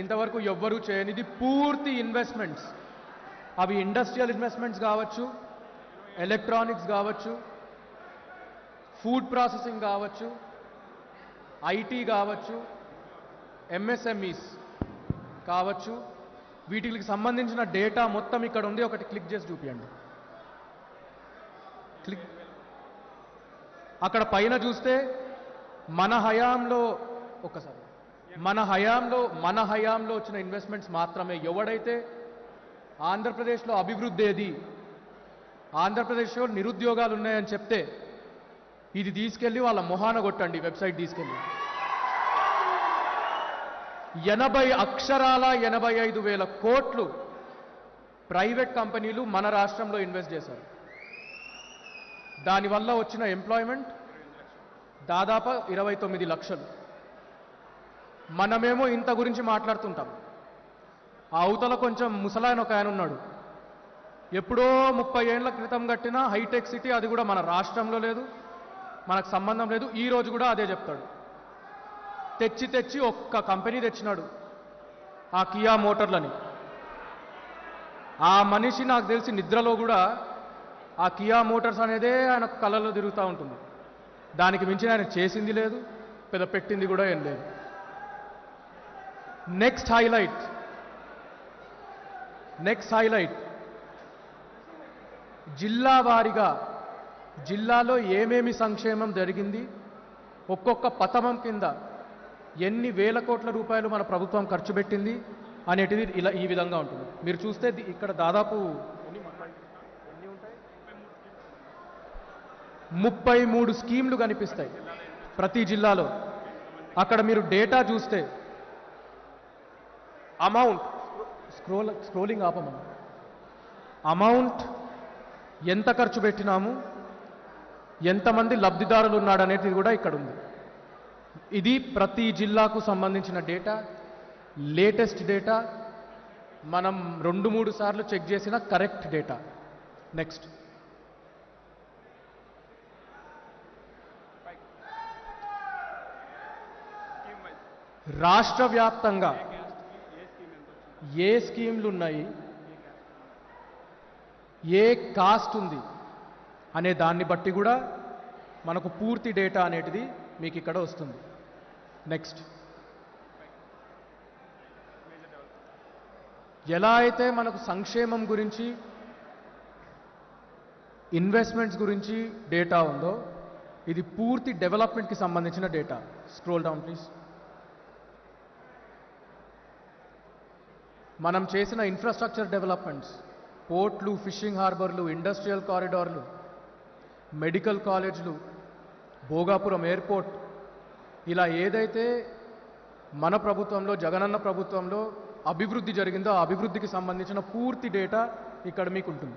ఇంతవరకు ఎవ్వరూ చేయనిది పూర్తి ఇన్వెస్ట్మెంట్స్ అవి ఇండస్ట్రియల్ ఇన్వెస్ట్మెంట్స్ కావచ్చు ఎలక్ట్రానిక్స్ కావచ్చు ఫుడ్ ప్రాసెసింగ్ కావచ్చు ఐటీ కావచ్చు ఎంఎస్ఎంఈస్ కావచ్చు. వీటికి సంబంధించిన డేటా మొత్తం ఇక్కడ ఉంది. ఒకటి క్లిక్ చేసి చూపించండి క్లిక్ అక్కడ పైన చూస్తే మన హయాంలో ఒకసారి మన హయాంలో మన హయాంలో వచ్చిన ఇన్వెస్ట్మెంట్స్ మాత్రమే. ఎవడైతే ఆంధ్రప్రదేశ్లో అభివృద్ధి ఏది ఆంధ్రప్రదేశ్లో నిరుద్యోగాలు ఉన్నాయని చెప్తే ఇది తీసుకెళ్ళి వాళ్ళ మొహాన కొట్టండి వెబ్సైట్ తీసుకెళ్ళి. ఎనభై అక్షరాల ఎనభై ఐదు వేల కోట్లు ప్రైవేట్ కంపెనీలు మన రాష్ట్రంలో ఇన్వెస్ట్ చేశారు. దానివల్ల వచ్చిన ఎంప్లాయ్మెంట్ దాదాపు ఇరవై తొమ్మిది లక్షలు. మనమేమో ఇంత గురించి మాట్లాడుతుంటాం. ఆ అవతల కొంచెం ముసలాయన ఒక ఆయన ఉన్నాడు. ఎప్పుడో ముప్పై ఏళ్ళ క్రితం కట్టిన హైటెక్ సిటీ అది కూడా మన రాష్ట్రంలో లేదు మనకు సంబంధం లేదు. ఈ రోజు కూడా అదే చెప్తాడు. తెచ్చి తెచ్చి ఒక్క కంపెనీ తెచ్చినాడు ఆ కియా మోటార్లని. ఆ మనిషి నాకు తెలిసి నిద్రలో కూడా ఆ కియా మోటార్స్ అనేదే ఆయన కళ్ళలో తిరుగుతూ ఉంటుంది. దానికి మించి ఆయన చేసింది లేదు పెద్ద పెట్టింది కూడా ఏం లేదు. నెక్స్ట్ హైలైట్ నెక్స్ట్ హైలైట్ జిల్లా వారీగా జిల్లాలో ఏమేమి సంక్షేమం జరిగింది? ఒక్కొక్క పథకం కింద ఎన్ని వేల కోట్ల రూపాయలు మన ప్రభుత్వం ఖర్చు పెట్టింది అనేటిది ఇలా ఈ విధంగా ఉంటుంది. మీరు చూస్తే ఇక్కడ దాదాపు ముప్పై మూడు స్కీమ్లు కనిపిస్తాయి ప్రతి జిల్లాలో. అక్కడ మీరు డేటా చూస్తే అమౌంట్ స్క్రోల్ స్క్రోలింగ్ ఆపమని. అమౌంట్ ఎంత ఖర్చు పెట్టినాము? ఎంతమంది లబ్ధిదారులు ఉన్నాడనేది కూడా ఇక్కడ ఉంది ఇది ప్రతి జిల్లాకు సంబంధించిన డేటా. Latest data. మనం రెండు మూడు సార్లు చెక్ చేసిన కరెక్ట్ డేటా. నెక్స్ట్ రాష్ట్ర వ్యాప్తంగా ఏ స్కీమ్లు ఉన్నాయి? ఏ కాస్ట్ ఉంది? అనే దాన్ని బట్టి కూడా మనకు పూర్తి డేటా అనేటిది మీకు ఇక్కడ వస్తుంది. నెక్స్ట్. ఎలా అయితే మనకు సంక్షేమం గురించి ఇన్వెస్ట్మెంట్స్ గురించి డేటా ఉందో ఇది పూర్తి డెవలప్మెంట్కి సంబంధించిన డేటా. Scroll down please. మనం చేసిన ఇన్ఫ్రాస్ట్రక్చర్ డెవలప్మెంట్స్ పోర్ట్లు ఫిషింగ్ హార్బర్లు ఇండస్ట్రియల్ కారిడార్లు మెడికల్ కాలేజ్లు భోగాపురం ఎయిర్పోర్ట్ ఇలా ఏదైతే మన ప్రభుత్వంలో జగనన్న ప్రభుత్వంలో అభివృద్ధి జరిగిందో ఆ అభివృద్ధికి సంబంధించిన పూర్తి డేటా ఇక్కడ మీకు ఉంటుంది